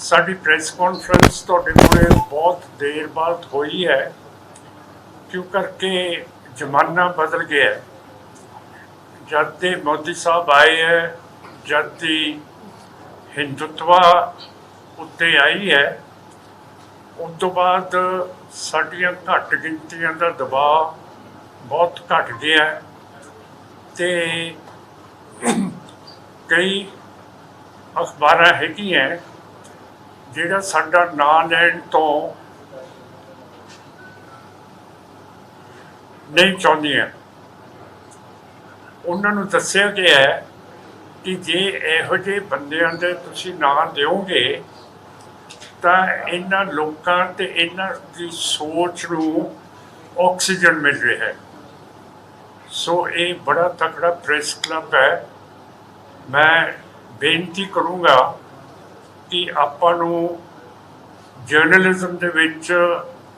ਸਾਡੀ press conference ਤੁਹਾਡੇ ਕੋਲੇ ਬਹੁਤ ਦੇਰ ਬਾਅਦ ਹੋਈ ਹੈ, ਕਿਉਂ ਕਰਕੇ ਜ਼ਮਾਨਾ ਬਦਲ ਗਿਆ ਹੈ? ਜਦ ਦੇ ਮੋਦੀ ਸਾਹਿਬ ਆਏ ਹੈ, ਜਦ ਦੀ ਹਿੰਦੁਤਵਾ ਉੱਤੇ ਆਈ ਹੈ, ਉਸ ਤੋਂ ਬਾਅਦ ਸਾਡੀਆਂ ਘੱਟ ਗਿਣਤੀਆਂ ਦਾ ਦਬਾਅ ਬਹੁਤ ਘਟ ਗਿਆ ਹੈ ਤੇ ਕਈ ਅਖਬਾਰਾਂ ਹੈਗੀਆਂ ਜਿਹੜਾ ਸਾਡਾ ਨਾਂ ਲੈਣ ਤੋਂ ਨਹੀਂ ਚਾਹੁੰਦੀਆਂ ਉਹਨਾਂ ਨੂੰ ਦੱਸਿਆ ਗਿਆ ਹੈ ਕਿ ਜੇ ਇਹੋ ਜਿਹੇ ਬੰਦਿਆਂ ਦੇ ਤੁਸੀਂ ਨਾਂ ਦਿਓਗੇ, ਤਾਂ ਇਹਨਾਂ ਲੋਕਾਂ ਤੇ ਇਹਨਾਂ ਦੀ ਸੋਚ ਨੂੰ ਆਕਸੀਜਨ ਮਿਲ ਰਿਹਾ ਹੈ। ਸੋ ਇਹ ਬੜਾ ਤਕੜਾ ਪ੍ਰੈਸ ਕਲੱਬ ਹੈ। ਮੈਂ ਬੇਨਤੀ ਕਰੂੰਗਾ ਕਿ ਆਪਾਂ ਨੂੰ ਜਰਨਲਿਜ਼ਮ ਦੇ ਵਿੱਚ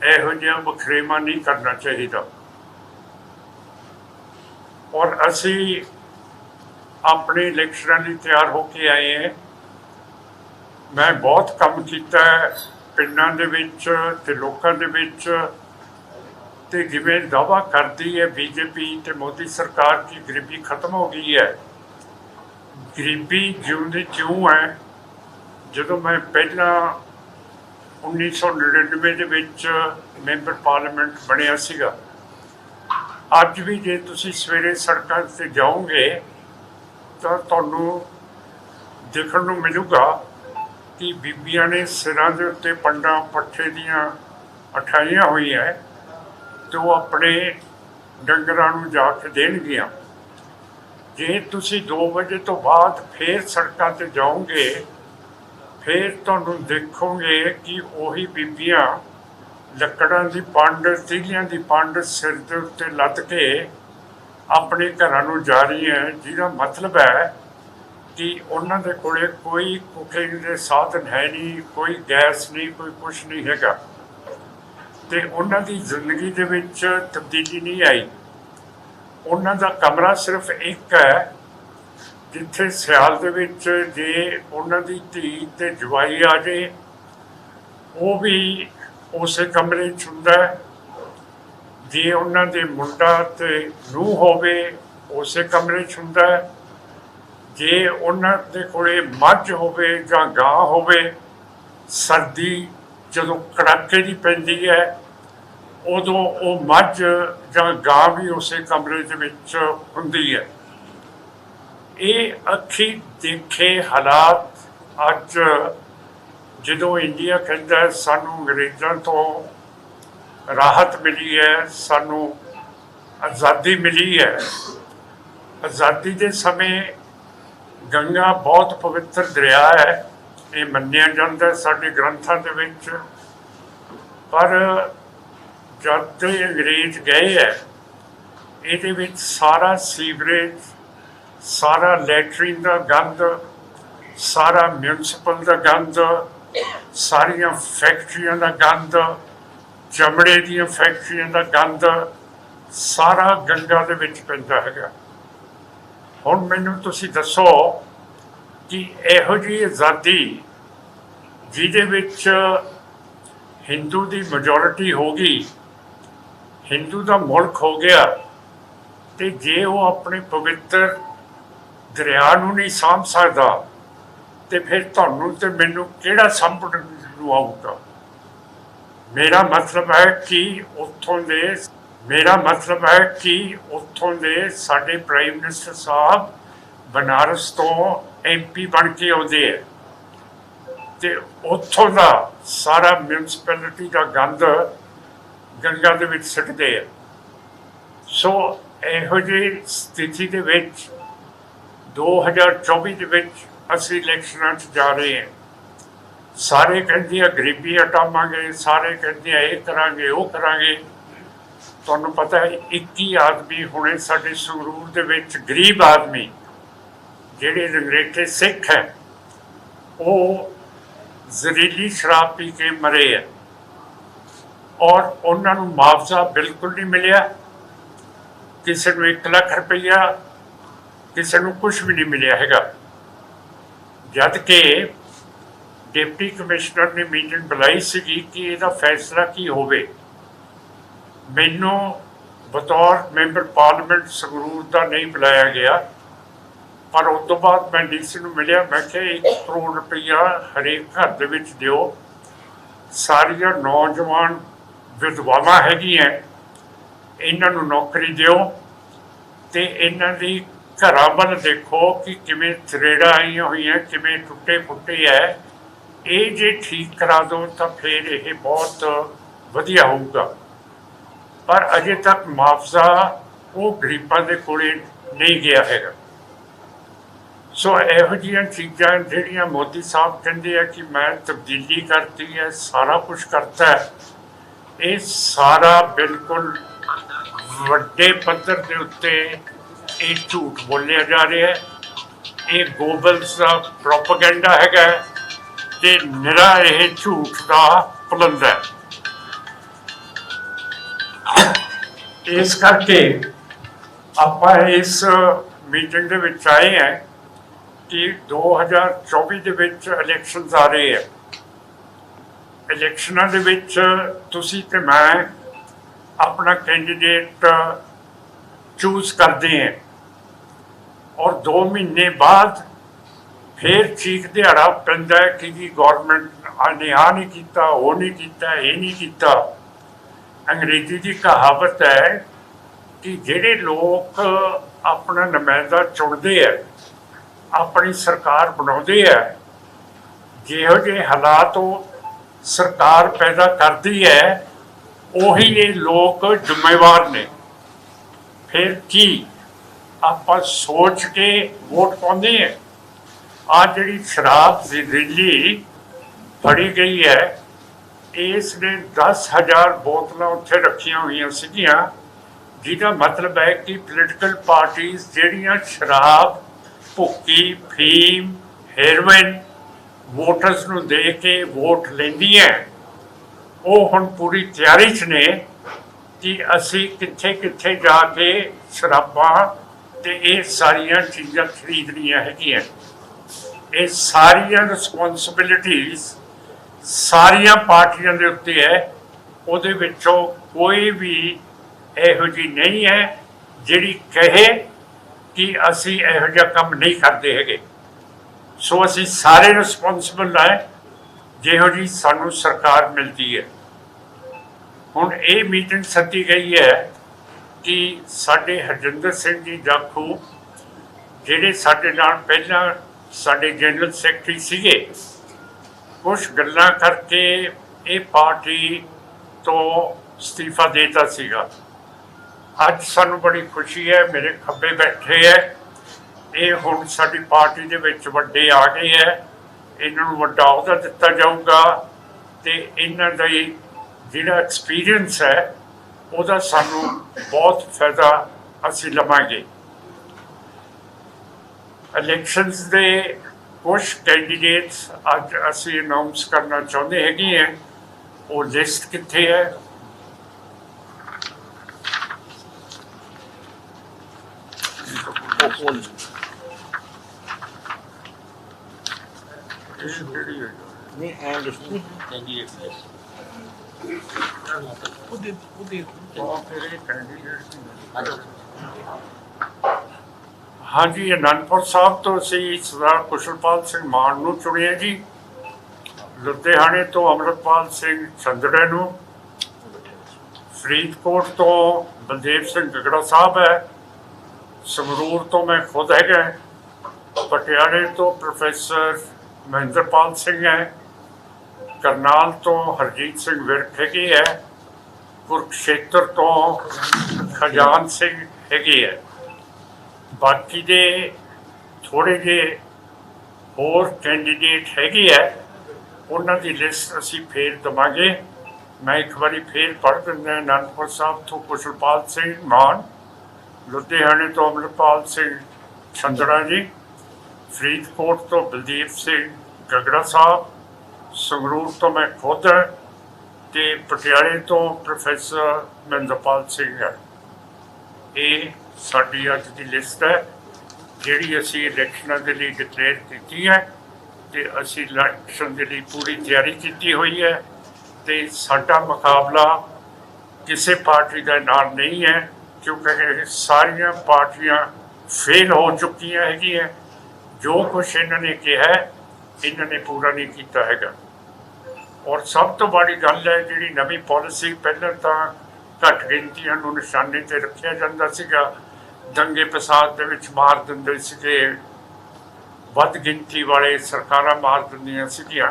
ਇਹੋ ਜਿਹਾ ਵਖਰੇਵਾ ਨਹੀਂ ਕਰਨਾ ਚਾਹੀਦਾ। ਔਰ ਅਸੀਂ ਆਪਣੇ ਇਲੈਕਸ਼ਨਾਂ ਲਈ ਤਿਆਰ ਹੋ ਕੇ ਆਏ ਹਾਂ। ਮੈਂ ਬਹੁਤ ਕੰਮ ਕੀਤਾ ਹੈ ਪਿੰਡਾਂ ਦੇ ਵਿੱਚ ਤੇ ਲੋਕਾਂ ਦੇ ਵਿੱਚ ਤੇ ਜਿਵੇਂ ਦਾਵਾ ਕਰਦੀ ਹੈ ਬੀਜੇਪੀ ਤੇ ਮੋਦੀ ਸਰਕਾਰ ਕਿ ਗਰੀਬੀ ਖਤਮ ਹੋ ਗਈ ਹੈ। ਗਰੀਬੀ ਜਿਉਂ ਦੀ ਤਿਉਂ ਹੈ ਜਦੋਂ ਮੈਂ ਪਹਿਲਾਂ 1999 ਦੇ ਵਿੱਚ ਮੈਂਬਰ ਪਾਰਲੀਮੈਂਟ ਬਣਿਆ ਸੀਗਾ, ਅੱਜ ਵੀ ਜੇ ਤੁਸੀਂ ਸਵੇਰੇ ਸੜਕਾਂ ਤੇ ਜਾਓਗੇ, ਤਾਂ ਤੁਹਾਨੂੰ ਦੇਖਣ ਨੂੰ ਮਿਲੂਗਾ ਕਿ ਬੀਬੀਆਂ ਨੇ ਸਿਰਾਂ ਦੇ ਉੱਤੇ ਪੰਡਾਂ ਪੱਠੇ ਦੀਆਂ ਅਠਾਈਆਂ ਹੋਈਆਂ ਤੇ ਉਹ ਆਪਣੇ ਡੰਗਰਾਂ ਨੂੰ ਜਾ ਕੇ ਦੇਣਗੀਆਂ। ਜੇ ਤੁਸੀਂ 2 ਵਜੇ ਤੋਂ ਬਾਅਦ ਫੇਰ ਸੜਕਾਂ ਤੇ ਜਾਓਗੇ ਫਿਰ ਤੁਹਾਨੂੰ ਦੇਖੋਗੇ ਕਿ ਉਹੀ ਬੀਬੀਆਂ ਲੱਕੜਾਂ ਦੀ ਪੰਡ, ਤੀਲੀਆਂ ਦੀ ਪੰਡ ਸਿਰ ਦੇ ਉੱਤੇ ਲੱਤ ਕੇ ਆਪਣੇ ਘਰਾਂ ਨੂੰ ਜਾ ਰਹੀਆਂ ਜਿਹਦਾ ਮਤਲਬ ਹੈ ਕਿ ਉਹਨਾਂ ਦੇ ਕੋਲੇ ਕੋਈ ਕੁਕਿੰਗ ਦੇ ਸਾਧਨ ਹੈ ਨਹੀਂ, ਕੋਈ ਗੈਸ ਨਹੀਂ, ਕੋਈ ਕੁਝ ਨਹੀਂ ਹੈਗਾ। ਤੇ ਉਹਨਾਂ ਦੀ ਜ਼ਿੰਦਗੀ ਦੇ ਵਿੱਚ ਤਬਦੀਲੀ ਨਹੀਂ ਆਈ। ਉਹਨਾਂ ਦਾ ਕਮਰਾ ਸਿਰਫ ਇੱਕ ਹੈ ਜਿੱਥੇ ਸਿਆਲ ਦੇ ਵਿੱਚ ਜੇ ਉਹਨਾਂ ਦੀ ਧੀ ਤੇ ਜਵਾਈ ਆ ਜੇ, ਉਹ ਵੀ ਉਸੇ ਕਮਰੇ 'ਚ ਹੁੰਦਾ ਜੇ ਉਹਨਾਂ ਦੇ ਮੁੰਡਾ ਤੇ ਨੂੰਹ ਹੋਵੇ, ਉਸੇ ਕਮਰੇ 'ਚ ਹੁੰਦਾ ਜੇ ਉਹਨਾਂ ਦੇ ਕੋਲੇ ਮੱਝ ਹੋਵੇ ਜਾਂ ਗਾਂ ਹੋਵੇ, ਸਰਦੀ ਜਦੋਂ ਕੜਾਕੇ ਦੀ ਪੈਂਦੀ ਹੈ, ਉਦੋਂ ਉਹ ਮੱਝ ਜਾਂ ਗਾਂ ਵੀ ਉਸੇ ਕਮਰੇ ਦੇ ਵਿੱਚ ਹੁੰਦੀ ਹੈ। ਇਹ ਅੱਖੀ ਦੇਖੇ ਹਾਲਾਤ ਅੱਜ ਜਦੋਂ ਇੰਡੀਆ ਕਹਿੰਦਾ ਸਾਨੂੰ ਅੰਗਰੇਜ਼ਾਂ ਤੋਂ ਰਾਹਤ ਮਿਲੀ ਹੈ, ਸਾਨੂੰ ਆਜ਼ਾਦੀ ਮਿਲੀ ਹੈ। ਆਜ਼ਾਦੀ ਦੇ ਸਮੇਂ ਗੰਗਾ ਬਹੁਤ ਪਵਿੱਤਰ ਦਰਿਆ ਹੈ, ਇਹ ਮੰਨਿਆ ਜਾਂਦਾ ਸਾਡੇ ਗ੍ਰੰਥਾਂ ਦੇ ਵਿੱਚ। ਪਰ ਜਦ ਦੇ ਅੰਗਰੇਜ਼ ਗਏ ਹੈ, ਇਹਦੇ ਵਿੱਚ ਸਾਰਾ ਸੀਵਰੇਜ ਸਾਰਾ ਲੈਟਰਿਨ ਦਾ ਗੰਦ, ਸਾਰਾ ਮਿਊਨਿਸਪਲ ਦਾ ਗੰਦ, ਸਾਰੀਆਂ ਫੈਕਟਰੀਆਂ ਦਾ ਗੰਦ, ਚਮੜੇ ਦੀਆਂ ਫੈਕਟਰੀਆਂ ਦਾ ਗੰਦ, ਸਾਰਾ ਗੰਗਾ ਦੇ ਵਿੱਚ ਪੈਂਦਾ ਹੈਗਾ। ਹੁਣ ਮੈਨੂੰ ਤੁਸੀਂ ਦੱਸੋ ਕਿ ਇਹੋ ਜਿਹੀ ਆਜ਼ਾਦੀ ਜਿਹਦੇ ਵਿੱਚ ਹਿੰਦੂ ਦੀ ਮੈਜੋਰਿਟੀ ਹੋ ਗਈ, ਹਿੰਦੂ ਦਾ ਮੁਲਕ ਹੋ ਗਿਆ, ਤੇ ਜੇ ਉਹ ਆਪਣੇ ਪਵਿੱਤਰ ਦਰਿਆ ਨੂੰ ਨਹੀਂ ਸਾਂਭ ਸਕਦਾ, ਤੇ ਫਿਰ ਤੁਹਾਨੂੰ ਤੇ ਮੈਨੂੰ ਕਿਹੜਾ ਸੰਪਟ ਨੂੰ ਆਊਗਾ? ਮੇਰਾ ਮਤਲਬ ਹੈ ਕਿ ਉੱਥੋਂ ਦੇ, ਮੇਰਾ ਮਤਲਬ ਹੈ ਕਿ ਉੱਥੋਂ ਦੇ ਸਾਡੇ ਪ੍ਰਾਈਮ ਮਿਨਿਸਟਰ ਸਾਹਿਬ ਬਨਾਰਸ ਤੋਂ ਐਮਪੀ ਬਣ ਕੇ ਆਉਂਦੇ ਹੈ ਤੇ ਉੱਥੋਂ ਦਾ ਸਾਰਾ ਮਿਊਨਿਸਪੈਲਿਟੀ ਦਾ ਗੰਦ ਗੰਗਾ ਦੇ ਵਿੱਚ ਸਿੱਟਦੇ ਆ। ਸੋ ਇਹੋ ਜਿਹੀ ਸਥਿਤੀ ਦੇ ਵਿੱਚ 2024 ਦੇ ਵਿੱਚ ਅਸੀਂ ਇਲੈਕਸ਼ਨਾਂ 'ਚ ਜਾ ਰਹੇ ਹਾਂ। ਸਾਰੇ ਕਹਿੰਦੇ ਆ ਗਰੀਬੀ ਹਟਾਵਾਂਗੇ ਸਾਰੇ ਕਹਿੰਦੇ ਆ ਇਹ ਕਰਾਂਗੇ, ਉਹ ਕਰਾਂਗੇ। ਤੁਹਾਨੂੰ ਪਤਾ ਹੈ 21 ਆਦਮੀ ਹੁਣੇ ਸਾਡੇ ਸੰਗਰੂਰ ਦੇ ਵਿੱਚ ਗਰੀਬ ਆਦਮੀ, ਜਿਹੜੇ ਰੰਗਰੇਟੇ ਸਿੱਖ ਹੈ, ਉਹ ਜ਼ਹਿਰੀਲੀ ਸ਼ਰਾਬ ਪੀ ਕੇ ਮਰੇ ਹੈ। ਔਰ ਉਹਨਾਂ ਨੂੰ ਮੁਆਵਜ਼ਾ ਬਿਲਕੁਲ ਨਹੀਂ ਮਿਲਿਆ। ਕਿਸੇ ਨੂੰ 1 ਲੱਖ ਰੁਪਈਆ ਕਿਸੇ ਨੂੰ ਕੁਝ ਵੀ ਨਹੀਂ ਮਿਲਿਆ ਹੈਗਾ। ਜਦ ਕਿ ਡਿਪਟੀ ਕਮਿਸ਼ਨਰ ਨੇ ਮੀਟਿੰਗ ਬੁਲਾਈ ਸੀਗੀ ਕਿ ਇਹਦਾ ਫੈਸਲਾ ਕੀ ਹੋਵੇ। ਮੈਨੂੰ ਬਤੌਰ ਮੈਂਬਰ ਪਾਰਲੀਮੈਂਟ ਸੰਗਰੂਰ ਦਾ ਨਹੀਂ ਬੁਲਾਇਆ ਗਿਆ, ਪਰ ਉਸ ਤੋਂ ਬਾਅਦ ਮੈਂ ਡੀਸੀ ਨੂੰ ਮਿਲਿਆ, ਮੈਂ ਕਿਹਾ 1 ਕਰੋੜ ਰੁਪਈਆ ਹਰੇਕ ਘਰ ਦੇ ਵਿੱਚ ਦਿਓ। ਸਾਰੀਆਂ ਨੌਜਵਾਨ ਵਿਧਵਾਵਾਂ ਹੈਗੀਆਂ, ਇਹਨਾਂ ਨੂੰ ਨੌਕਰੀ ਦਿਓ ਤੇ ਇਹਨਾਂ ਦੀ ਘਰਾਂ ਵੱਲ ਦੇਖੋ ਕਿ ਕਿਵੇਂ ਥਰੇੜਾਂ ਆਈਆਂ ਹੋਈਆਂ, ਕਿਵੇਂ ਟੁੱਟੇ ਫੁੱਟੇ ਹੈ ਇਹ ਜੇ ਠੀਕ ਕਰਾ ਦਿਓ ਤਾਂ ਫਿਰ ਇਹ ਬਹੁਤ ਵਧੀਆ ਹੋਊਗਾ। ਪਰ ਅਜੇ ਤੱਕ ਮੁਆਵਜ਼ਾ ਉਹ ਗਰੀਬਾਂ ਦੇ ਕੋਲੇ ਨਹੀਂ ਗਿਆ ਹੈਗਾ। ਸੋ ਇਹੋ ਜਿਹੀਆਂ ਚੀਜ਼ਾਂ ਜਿਹੜੀਆਂ ਮੋਦੀ ਸਾਹਿਬ ਕਹਿੰਦੇ ਆ ਕਿ ਮੈਂ ਤਬਦੀਲੀ ਕਰਤੀ ਹੈ ਸਾਰਾ ਕੁਝ ਕਰਤਾ ਹੈ ਇਹ ਸਾਰਾ ਬਿਲਕੁਲ ਵੱਡੇ ਪੱਧਰ ਦੇ ਉੱਤੇ ਇਹ ਝੂਠ ਬੋਲਿਆ ਜਾ ਰਿਹਾ ਹੈ। ਇਹ ਗੋਬਲਸ ਦਾ ਪ੍ਰੋਪਗੈਂਡਾ ਹੈਗਾ ਤੇ ਨਿਰਾ ਇਹ ਝੂਠ ਦਾ ਪੁਲੰਦਾ ਹੈ। ਇਸ ਕਰਕੇ ਆਪਾਂ ਇਸ ਮੀਟਿੰਗ ਦੇ ਵਿੱਚ ਆਏ ਹਾਂ ਕਿ 2024 ਦੇ ਵਿੱਚ ਇਲੈਕਸ਼ਨਸ ਆ ਰਹੇ ਹੈ। ਇਲੈਕਸ਼ਨਾਂ ਦੇ ਵਿੱਚ ਤੁਸੀਂ ਤੇ ਮੈਂ ਆਪਣਾ ਕੈਂਡੀਡੇਟ ਚੂਜ਼ ਕਰਦੇ ਹਾਂ। ਔਰ 2 ਮਹੀਨੇ ਬਾਅਦ ਫਿਰ ਚੀਕ ਦਿਹਾੜਾ ਪੈਂਦਾ ਕਿ ਜੀ ਗਵਰਨਮੈਂਟ ਨੇ ਆਹ ਨਹੀਂ ਕੀਤਾ, ਉਹ ਨਹੀਂ ਕੀਤਾ, ਇਹ ਨਹੀਂ ਕੀਤਾ। ਅੰਗਰੇਜ਼ੀ ਦੀ ਕਹਾਵਤ ਹੈ ਕਿ ਜਿਹੜੇ ਲੋਕ ਆਪਣਾ ਨੁਮਾਇੰਦਾ ਚੁਣਦੇ ਆ ਆਪਣੀ ਸਰਕਾਰ ਬਣਾਉਂਦੇ ਆ ਜਿਹੋ ਜਿਹੇ ਹਾਲਾਤ ਉਹ ਸਰਕਾਰ ਪੈਦਾ ਕਰਦੀ ਹੈ, ਉਹੀ ਇਹ ਲੋਕ ਜ਼ਿੰਮੇਵਾਰ ਨੇ। ਫਿਰ ਕੀ? ਆਪਾਂ ਸੋਚ ਕੇ ਵੋਟ ਪਾਉਂਦੇ ਆ ਆ ਜਿਹੜੀ ਸ਼ਰਾਬ ਦੀ ਦਿੱਲੀ ਫੜੀ ਗਈ ਹੈ, ਇਸ ਨੇ 10000 ਬੋਤਲਾਂ ਉੱਥੇ ਰੱਖੀਆਂ ਹੋਈਆਂ ਸੀਗੀਆਂ, ਜਿਹਦਾ ਮਤਲਬ ਹੈ ਕਿ ਪੋਲੀਟੀਕਲ ਪਾਰਟੀਆਂ ਜਿਹੜੀਆਂ ਸ਼ਰਾਬ, ਭੁੱਕੀ, ਫੀਮ ਹੈਰੋਇਨ ਵੋਟਰਸ ਨੂੰ ਦੇ ਕੇ ਵੋਟ ਲੈਂਦੀਆਂ ਉਹ ਹੁਣ ਪੂਰੀ ਤਿਆਰੀ 'ਚ ਨੇ ਕਿ ਅਸੀਂ ਕਿੱਥੇ ਕਿੱਥੇ ਜਾ ਕੇ ਸ਼ਰਾਬਾਂ ਤੇ ਇਹ ਸਾਰੀਆਂ ਚੀਜ਼ਾਂ ਖਰੀਦਣੀਆਂ ਹੈਗੀਆਂ। ਇਹ ਸਾਰੀਆਂ ਰਿਸਪੌਂਸਿਬਿਲਿਟੀਆਂ ਸਾਰੀਆਂ ਪਾਰਟੀਆਂ ਦੇ ਉੱਤੇ ਹੈ। ਉਹਦੇ ਵਿੱਚੋਂ ਕੋਈ ਵੀ ਇਹੋ ਜਿਹੀ ਨਹੀਂ ਹੈ ਜਿਹੜੀ ਕਹੇ ਕਿ ਅਸੀਂ ਇਹੋ ਜਿਹਾ ਕੰਮ ਨਹੀਂ ਕਰਦੇ ਹੈਗੇ। ਸੋ ਅਸੀਂ ਸਾਰੇ ਰਿਸਪੌਂਸਿਬਲ ਹੈ। ਜਿਹੋ ਜੀ ਸਾਨੂੰ ਸਰਕਾਰ ਮਿਲਦੀ ਹੈ। ਹੁਣ ਇਹ ਮੀਟਿੰਗ ਸੱਦੀ ਗਈ ਹੈ ਕਿ ਸਾਡੇ ਹਰਜਿੰਦਰ ਸਿੰਘ ਜੀ ਜਾਖੂ, ਜਿਹੜੇ ਸਾਡੇ ਨਾਲ ਪਹਿਲਾਂ ਸਾਡੇ ਜਨਰਲ ਸੈਕਟਰੀ ਸੀਗੇ ਕੁਝ ਗੱਲਾਂ ਕਰਕੇ ਇਹ ਪਾਰਟੀ ਤੋਂ ਅਸਤੀਫਾ ਦੇਤਾ ਸੀਗਾ। ਅੱਜ ਸਾਨੂੰ ਬੜੀ ਖੁਸ਼ੀ ਹੈ, ਮੇਰੇ ਖੱਬੇ ਬੈਠੇ ਹੈ। ਇਹ ਹੁਣ ਸਾਡੀ ਪਾਰਟੀ ਦੇ ਵਿੱਚ ਵੱਡੇ ਆ ਗਏ ਹੈ। ਇਹਨਾਂ ਨੂੰ ਵੱਡਾ ਅਹੁਦਾ ਦਿੱਤਾ ਜਾਊਗਾ ਤੇ ਇਹਨਾਂ ਦਾ ਜਿਹੜਾ ਐਕਸਪੀਰੀਅੰਸ ਹੈ ਉਹਦਾ ਸਾਨੂੰ ਬਹੁਤ ਫਾਇਦਾ ਅਸੀਂ ਲਵਾਂਗੇ। ਇਲੈਕਸ਼ਨਸ ਦੇ ਕੁਝ ਕੈਂਡੀਡੇਟਸ ਅੱਜ ਅਸੀਂ ਅਨਾਉਂਸ ਕਰਨਾ ਚਾਹੁੰਦੇ ਹੈਗੇ ਹੈ। ਉਹ ਲਿਸਟ ਕਿੱਥੇ ਹੈ? ਇਹ ਜਿਹੜੀ ਹੈ ਨਹੀਂ ਐਂ ਲਿਸਟ ਨਹੀਂ ਉਹਦੇ ਉਹਦੇ ਹਾਂਜੀ, ਅਨੰਦਪੁਰ ਸਾਹਿਬ ਤੋਂ ਅਸੀਂ ਸਰਦਾਰ ਕੁਸ਼ਲਪਾਲ ਸਿੰਘ ਮਾਨ ਨੂੰ ਚੁਣਿਆ ਜੀ। ਲੁਧਿਆਣੇ ਤੋਂ ਅਮਰਪਾਲ ਸਿੰਘ ਚੰਦੜੇ ਨੂੰ। ਫਰੀਦਕੋਟ ਤੋਂ ਬਲਦੇਵ ਸਿੰਘ ਗਗੜਾ ਸਾਹਿਬ ਹੈ। ਸੰਗਰੂਰ ਤੋਂ ਮੈਂ ਖੁਦ ਹੈਗਾ। ਪਟਿਆਲੇ ਤੋਂ ਪ੍ਰੋਫੈਸਰ ਮਹਿੰਦਰਪਾਲ ਸਿੰਘ ਹੈ। ਕਰਨਾਲ ਤੋਂ ਹਰਜੀਤ ਸਿੰਘ ਵਿਰਕ ਹੈਗੇ ਹੈ ਕੁਰਕਸ਼ੇਤਰ ਤੋਂ ਖਜਾਨ ਸਿੰਘ ਹੈਗੇ ਹੈ ਬਾਕੀ ਦੇ ਥੋੜੇ ਜਿਹੇ ਹੋਰ ਕੈਂਡੀਡੇਟ ਹੈਗੇ ਹੈ ਉਹਨਾਂ ਦੀ ਲਿਸਟ ਅਸੀਂ ਫੇਰ ਦਵਾਂਗੇ। ਮੈਂ ਇੱਕ ਵਾਰੀ ਫੇਰ ਪੜ੍ਹ ਦਿੰਦਾ ਅਨੰਦਪੁਰ ਸਾਹਿਬ ਤੋਂ ਕੁਸ਼ਲਪਾਲ ਸਿੰਘ ਮਾਨ, ਲੁਧਿਆਣੇ ਤੋਂ ਅਮਰਪਾਲ ਸਿੰਘ ਛੰਦੜਾ ਜੀ, ਫਰੀਦਕੋਟ ਤੋਂ ਬਲਦੀਪ ਸਿੰਘ ਗਗੜਾ ਸਾਹਿਬ ਸੰਗਰੂਰ ਤੋਂ ਮੈਂ ਖੁਦ ਹਾਂ ਤੇ ਪਟਿਆਲੇ ਤੋਂ ਪ੍ਰੋਫੈਸਰ ਮਹਿੰਦਰਪਾਲ ਸਿੰਘ ਹੈ। ਇਹ ਸਾਡੀ ਅੱਜ ਦੀ ਲਿਸਟ ਹੈ, ਜਿਹੜੀ ਅਸੀਂ ਇਲੈਕਸ਼ਨਾਂ ਦੇ ਲਈ ਡਿਕਲੇਅਰ ਕੀਤੀ ਹੈ ਤੇ ਅਸੀਂ ਇਲੈਕਸ਼ਨ ਦੇ ਲਈ ਪੂਰੀ ਤਿਆਰੀ ਕੀਤੀ ਹੋਈ ਹੈ ਤੇ ਸਾਡਾ ਮੁਕਾਬਲਾ ਕਿਸੇ ਪਾਰਟੀ ਦਾ ਨਾਲ ਨਹੀਂ ਹੈ, ਕਿਉਂਕਿ ਇਹ ਸਾਰੀਆਂ ਪਾਰਟੀਆਂ ਫੇਲ ਹੋ ਚੁੱਕੀਆਂ ਹੈਗੀਆਂ। ਜੋ ਕੁਛ ਇਹਨਾਂ ਨੇ ਕਿਹਾ ਇਹਨਾਂ ਨੇ ਪੂਰਾ ਨਹੀਂ ਕੀਤਾ ਹੈਗਾ। ਔਰ ਸਭ ਤੋਂ ਬੜੀ ਗੱਲ ਹੈ, ਜਿਹੜੀ ਨਵੀਂ ਪਾਲਿਸੀ ਪਹਿਲਾਂ ਤਾਂ ਘੱਟ ਗਿਣਤੀਆਂ ਨੂੰ ਨਿਸ਼ਾਨੇ ਤੇ ਰੱਖਿਆ ਜਾਂਦਾ ਸੀਗਾ। ਦੰਗੇ ਫਸਾਦ ਦੇ ਵਿੱਚ ਮਾਰ ਦਿੰਦੇ ਸੀਗੇ। ਵੱਧ ਗਿਣਤੀ ਵਾਲੇ ਸਰਕਾਰਾਂ ਮਾਰ ਦਿੰਦੀਆਂ ਸੀਗੀਆਂ।